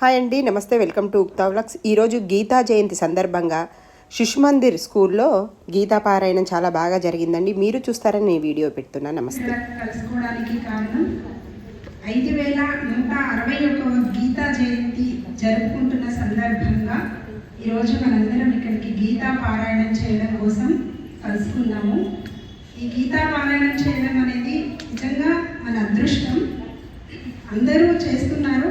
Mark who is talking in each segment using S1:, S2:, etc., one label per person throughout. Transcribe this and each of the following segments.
S1: Hi అండి నమస్తే welcome to ఉక్తా vlogs. ఈరోజు గీతా జయంతి సందర్భంగా శిశుమందిర్ స్కూల్లో గీతా పారాయణం చాలా బాగా జరిగిందండి. మీరు చూస్తారని నేను వీడియో పెడుతున్నా. నమస్తే.
S2: కలుసుకోవడానికి కారణం ఐదు వేల నూట అరవై ఒక గీతా జయంతి జరుపుకుంటున్న సందర్భంగా ఈరోజు మనందరం ఇక్కడికి గీతా పారాయణం చేయడం కోసం కలుసుకున్నాము. ఈ గీతా పారాయణం చేయడం అనేది నిజంగా మన అదృష్టం. అందరూ చేస్తున్నారు.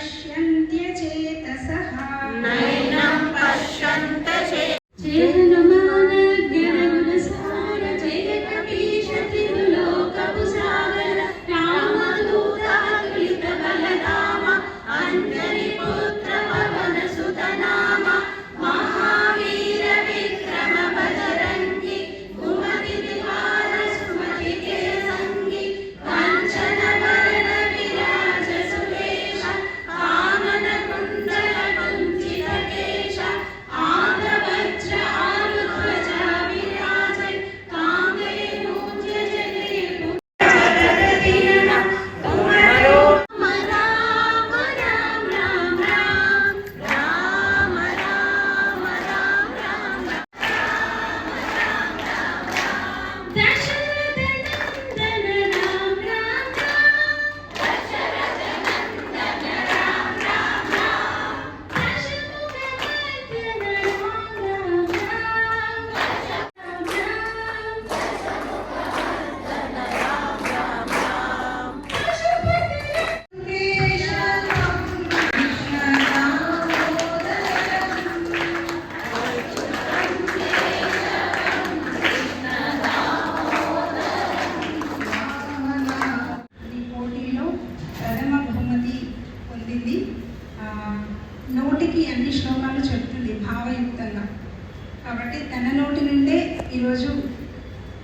S3: 先别 నోటికి అన్ని శ్లోకాలు చెప్తుంది భావయుక్తంగా. కాబట్టి తన నోటి నుండే
S4: ఈరోజు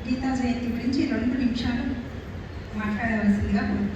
S4: గీతా జయంతి గురించి రెండు నిమిషాలు మాట్లాడవలసిందిగా కోరుతున్నాను.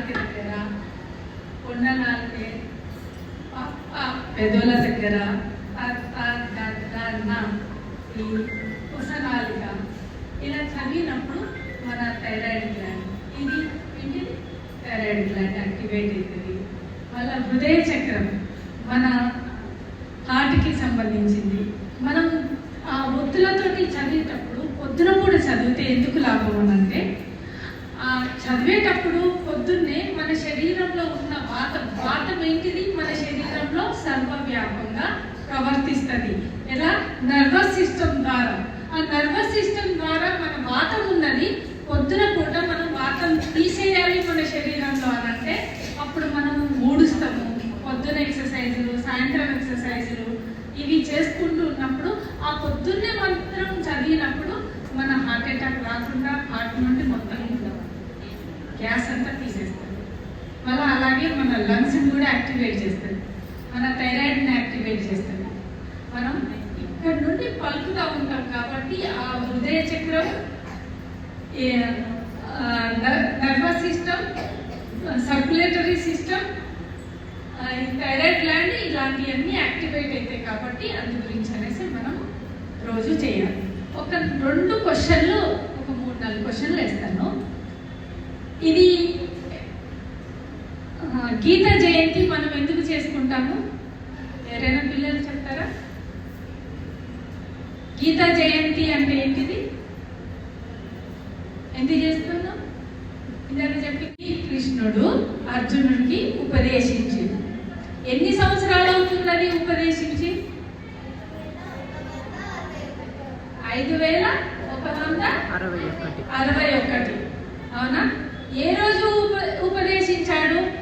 S5: వాళ్ళకి
S6: దగ్గర కొండలాంటి పెద్దోళ్ళ దగ్గర ఈ కుసనాలిక ఇలా చదివినప్పుడు మన థైరాయిడ్ గ్లాండ్ ఇది ఇది థైరాయిడ్ గ్లాండ్ యాక్టివేట్ అవుతుంది. మళ్ళీ హృదయ చక్రం మన హార్ట్కి సంబంధించింది. మనం ఆ ఒత్తులతోటి చదివేటప్పుడు పొద్దున కూడా చదివితే ఎందుకు లాభం అంటే చదివేటప్పుడు పొద్దున్నే మన శరీరంలో ఉన్న వాత వాతం ఏంటిది? మన శరీరంలో సర్వవ్యాపంగా ప్రవర్తిస్తుంది. ఎలా? నర్వస్ సిస్టమ్ ద్వారా. ఆ నర్వస్ సిస్టమ్ ద్వారా మన వాతం ఉన్నది. పొద్దున పూట మనం వాతం తీసేయాలి మన శరీరంలో అని అంటే అప్పుడు మనం ఊడుస్తాము పొద్దున ఎక్సర్సైజులు సాయంత్రం ఎక్సర్సైజులు ఇవి చేసుకుంటూ ఉన్నప్పుడు ఆ పొద్దున్నే మాత్రం చదివినప్పుడు మన హార్ట్ అటాక్ రాకుండా హార్ట్ నుండి మొత్తం గ్యాస్ అంతా తీసేస్తుంది అలాగే మన లంగ్స్ కూడా యాక్టివేట్ చేస్తుంది మన థైరాయిడ్ని యాక్టివేట్ చేస్తుంది మనం ఇక్కడ నుండి పలుకుతా ఉంటాం కాబట్టి ఆ హృదయ చక్రం nervous system circulatory system thyroid gland ఇలాంటివన్నీ యాక్టివేట్ అవుతాయి కాబట్టి అందు గురించి అనేసి మనం రోజు చేయాలి. ఒక రెండు క్వశ్చన్లు ఒక మూడు నాలుగు క్వశ్చన్లు వేస్తాను. ఇది గీత జయంతి మనం ఎందుకు చేసుకుంటాము? ఎవరైనా పిల్లలు చెప్తారా? గీత జయంతి అంటే ఏంటిది? ఎందుకు చేస్తున్నాం ఇందాక చెప్పి కృష్ణుడు అర్జునుడికి ఉపదేశించి. ఎన్ని సంవత్సరాలు అవుతున్నది ఉపదేశించి? ఐదు వేల ఒక వంద
S1: అరవై ఒకటి.
S6: అరవై ఒకటి. అవునా? ఏ రోజు ఉప ఉపదేశించాడు?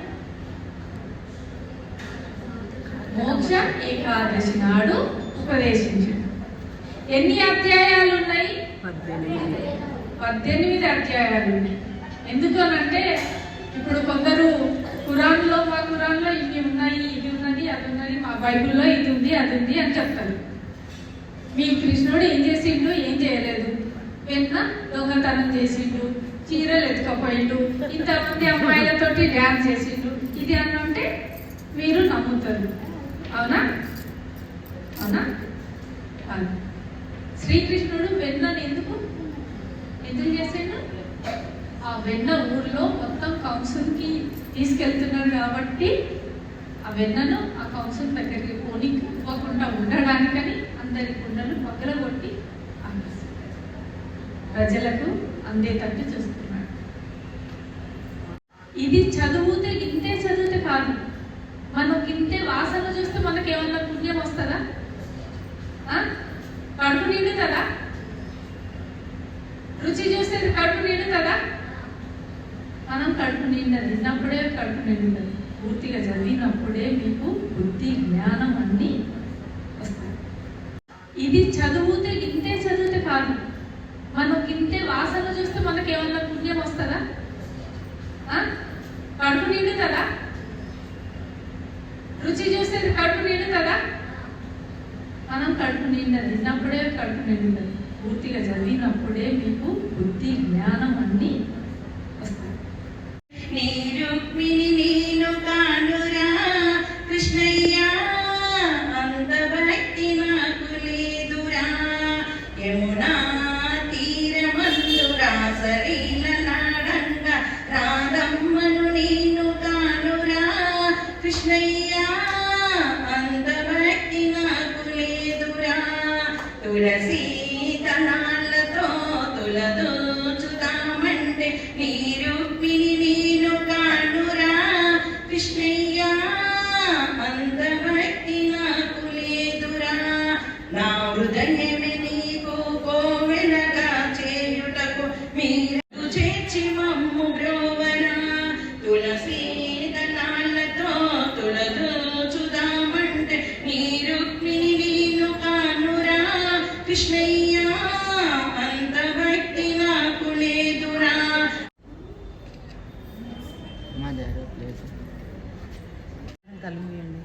S6: మోక్ష ఏకాదశి నాడు ఉపదేశించడం ఎన్ని అధ్యాయాలు ఉన్నాయి
S1: పద్దెనిమిది
S6: అధ్యాయాలు. ఉన్నాయి ఎందుకనంటే ఇప్పుడు కొందరు కురాన్లో మా కురాన్లో ఇవి ఉన్నాయి ఇది ఉన్నది అది ఉన్నది మా బైబిల్లో ఇది ఉంది అది ఉంది అని చెప్తారు. మీ కృష్ణుడు ఏం చేసిండు? ఏం చేయలేదు. వెన్న దొంగతనం చేసిండు చీరలు ఎత్తుకపోయిండు ఇంతమంది అమ్మాయిలతోటి డ్యాన్స్ చేసిండు. ఇది అని అంటే మీరు నమ్ముతారు. అవునా? అవునా? శ్రీకృష్ణుడు వెన్నని ఎందుకు? ఎందుకు చేసాడు? ఆ వెన్న ఊర్లో మొత్తం కౌన్సిల్కి తీసుకెళ్తున్నాడు కాబట్టి ఆ వెన్నను ఆ కౌన్సిల్ దగ్గరికి పోనీ ఇవ్వకుండా ఉండడానికని అందరి కుండలు పక్కన కొట్టి ప్రజలకు అందేటట్టు చూస్తున్నాడు. ఇది చదువుతే ఇంతే చదివితే కాదు. మనం ఇంతే వాసన చూస్తే మనకి ఏమన్నా పుణ్యం వస్తుందా? కడుపు నిండుతుందా? రుచి చూస్తే కడుపు నిండుతుందా? మనం కడుపు నిండా తిన్నప్పుడే కడుపు నిండుతుంది. పూర్తిగా చదివినప్పుడే మీకు బుద్ధి జ్ఞానం అన్నీ వస్తాయి. ఇది చదివితే ఇంతే చదివితే కాదు. మనం ఇంతే వాసన చూస్తే మనకి ఏమన్నా పుణ్యం వస్తుందా? మీద నిన్నప్పుడే కడుపు నిండుతుంది పూర్తిగా చదివినప్పుడే మీకు బుద్ధి జ్ఞానం అన్నీ కలుగుయండి